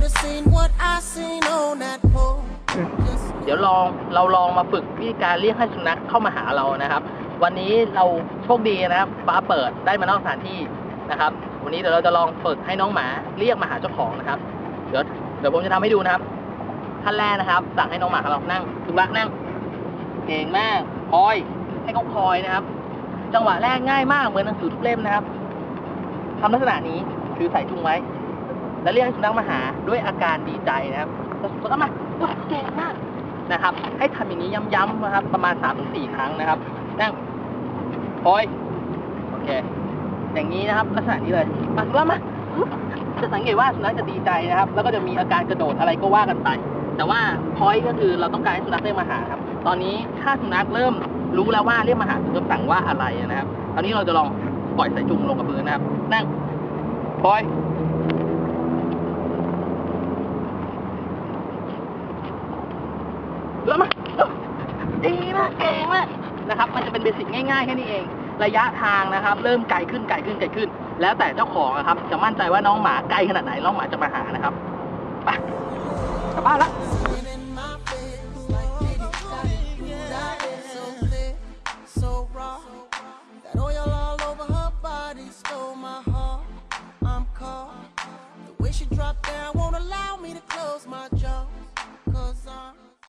would have seen what I seen on that pole. เดี๋ยวลองเราลองมาฝึกวิธีการเรียกให้สุนัขเข้ามาหาเรานะครับ วันนี้เราโชคดีนะครับ ฟ้าเปิดได้มานอกสถานที่นะครับ วันนี้เดี๋ยวเราจะลองฝึกให้น้องหมาเรียกมาหาเจ้าของนะครับ เดี๋ยวเดี๋ยวผมจะทำให้ดูนะครับขั้นแรกนะครับ สั่งให้น้องหมาของเรานั่งถูกละนั่งเก่งมากคอย ให้เขาคอยนะครับ จังหวะแรกง่ายมากเหมือนหนังสือทุกเล่มนะครับทำลักษณะนี้คือใส่ถุงไว้ แล้วเรียกสุนัขมาหาด้วยอาการดีใจนะครับแล้วก็มาว้าเก่งมากนะครับ ให้ทำอย่างนี้ย้ำๆนะครับ ประมาณ3าถึงสครั้งนะครับ นั่งคอยโอเค อย่างนี้นะครับ ลักษณะนี้เลย มาสุนัขมาจะสังเกตว่าสุนัขจะดีใจนะครับ แล้วก็จะมีอาการกระโดดอะไรก็ว่ากันไป แต่ว่าพอยก็คือเราต้องการให้สุนัขเรียกมาหาครับ ตอนนี้ถ้าสุนัขเริ่มรู้แล้วว่าเรียกมาหาคือคำสั่งว่าอะไรนะครับตอนนี้เราจะลองปล่อยสายจุงลงกับพื้นนะครับ นั่งพอย แล้วมัดีมากเก่งมากนะครับ มันจะเป็นเบสิกง่ายๆแค่นี้เอง ระยะทางนะครับ เริ่มไกลขึ้นไกลขึ้นไกลขึ้น แล้วแต่เจ้าของนะครับ จะมั่นใจว่าน้องหมาไกลขนาดไหนน้องหมาจะมาหานะครับไปกลับบ้านละเ dropped.